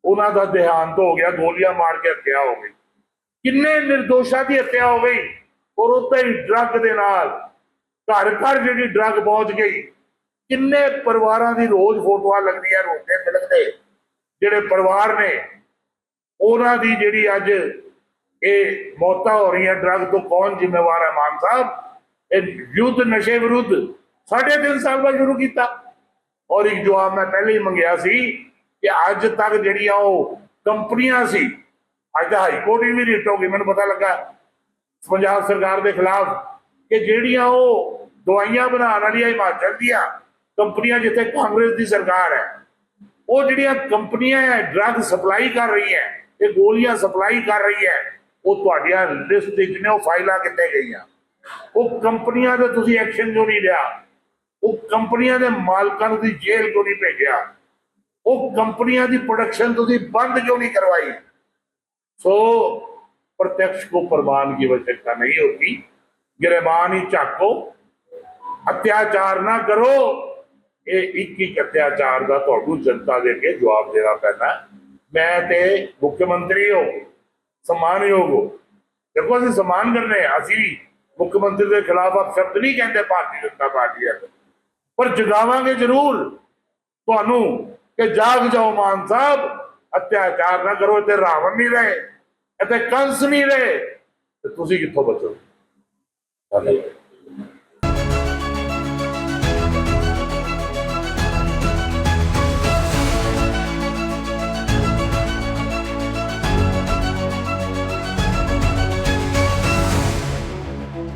ਉਹਨਾਂ ਦਾ ਦੇਹਾਂਤ ਹੋ ਗਿਆ, ਗੋਲੀਆਂ ਮਾਰ ਕੇ ਹੱਤਿਆ ਹੋ ਗਈ। ਕਿੰਨੇ ਨਿਰਦੋਸ਼ਾਂ ਦੀ ਹੱਤਿਆ ਹੋ ਗਈ? ਔਰ ਉੱਤੇ ਹੀ ਡਰੱਗ ਦੇ ਨਾਲ ਘਰ ਘਰ ਜਿਹੜੀ ਡਰੱਗ ਪਹੁੰਚ ਗਈ। ਕਿੰਨੇ ਪਰਿਵਾਰਾਂ ਦੀ ਰੋਜ਼ ਫੋਟੋਆਂ ਲੱਗਦੀਆਂ ਰੋਂਦੇ ਮਿਲਦੇ। ਜਿਹੜੇ ਪਰਿਵਾਰ ਨੇ, ਉਹਨਾਂ ਦੀ ਜਿਹੜੀ ਅੱਜ ਇਹ ਮੌਤਾਂ ਹੋ ਰਹੀਆਂ ਡਰੱਗ ਤੋਂ ਕੌਣ ਜ਼ਿੰਮੇਵਾਰ ਹੈ ਮਾਨ ਸਾਹਿਬ? ਇਹ ਯੁੱਧ ਨਸ਼ੇ ਵਿਰੁੱਧ ਸਾਢੇ ਤਿੰਨ ਸਾਲ ਬਾਅਦ ਸ਼ੁਰੂ ਕੀਤਾ। ਔਰ ਇੱਕ ਜਵਾਬ ਮੈਂ ਪਹਿਲੇ ਹੀ ਮੰਗਿਆ ਸੀ ਕਿ ਅੱਜ ਤੱਕ ਜਿਹੜੀਆਂ ਉਹ ਕੰਪਨੀਆਂ ਸੀ, ਅੱਜ ਤਾਂ ਹਾਈ ਕੋਰਟ ਵੀ ਰਿਟ ਹੋ ਗਈ, ਮੈਨੂੰ ਪਤਾ ਲੱਗਾ ਪੰਜਾਬ ਸਰਕਾਰ ਦੇ ਖਿਲਾਫ ਕਿ ਜਿਹੜੀਆਂ ਉਹ ਦਵਾਈਆਂ ਬਣਾਉਣ ਵਾਲੀਆਂ ਹਿਮਾਚਲ ਦੀਆਂ ਕੰਪਨੀਆਂ ਜਿੱਥੇ ਕਾਂਗਰਸ ਦੀ ਸਰਕਾਰ ਹੈ, ਉਹ ਜਿਹੜੀਆਂ ਕੰਪਨੀਆਂ ਹੈ, ਡਰੱਗ ਸਪਲਾਈ ਕਰ ਰਹੀਆਂ ਇਹ ਗੋਲੀਆਂ ਸਪਲਾਈ ਕਰ ਰਹੀ ਹੈ, ਉਹ ਤੁਹਾਡੀਆਂ ਲਿਸਟ ਵਿੱਚ ਨੇ ਉਹ ਫਾਈਲਾਂ ਕਿੱਥੇ ਗਈਆਂ? ਉਹ ਕੰਪਨੀਆਂ ਦਾ ਤੁਸੀਂ ਐਕਸ਼ਨ ਕਿਉਂ ਨਹੀਂ ਲਿਆ? ਉਹ ਕੰਪਨੀਆਂ ਦੇ ਮਾਲਕਾਂ ਨੂੰ ਤੁਸੀਂ ਜੇਲ੍ਹ ਕਿਉਂ ਨਹੀਂ ਭੇਜਿਆ? ਉਹ ਕੰਪਨੀਆਂ ਦੀ ਪ੍ਰੋਡਕਸ਼ਨ ਤੁਸੀਂ ਬੰਦ ਕਿਉਂ ਨਹੀਂ ਕਰਵਾਈ सो प्रत्यक्ष को प्रमाण की आवश्यकता नहीं होती गिरबान ही चाको ਅਤਿਆਚਾਰ ਨਾ ਕਰੋ ਇਹ ਇੱਕ ਇੱਕ ਅਤਿਆਚਾਰ ਦਾ ਤੁਹਾਨੂੰ ਜਨਤਾ ਦੇ ਕੇ ਜਵਾਬ ਦੇਣਾ ਪੈਣਾ ਮੈਂ ਤੇ ਮੁੱਖ ਮੰਤਰੀ ਹੋ ਸਨਮਾਨਯੋਗ ਹੋ ਦੇਖੋ ਅਸੀਂ ਸਨਮਾਨ ਕਰਨੇ ਆ। ਅਸੀਂ ਮੁੱਖ ਮੰਤਰੀ ਦੇ ਖਿਲਾਫ ਆਪ ਸ਼ਬਦ ਨਹੀਂ ਕਹਿੰਦੇ ਭਾਰਤੀ ਜਨਤਾ ਪਾਰਟੀ ਵਾਲੇ ਪਰ ਜਗਾਵਾਂਗੇ ਜ਼ਰੂਰ ਤੁਹਾਨੂੰ ਕਿ ਜਾਗ ਜਾਓ ਮਾਨ ਸਾਹਿਬ, ਅਤਿਆਚਾਰ ਨਾ ਕਰੋ ਤੇ ਰਾਵਣ ਨਹੀਂ ਰਹੇ, ਇੱਥੇ ਕੰਸ ਨਹੀਂ ਰਹੇ, ਤੇ ਤੁਸੀਂ ਕਿੱਥੋਂ ਬਚੋ ਧੰਨਵਾਦ।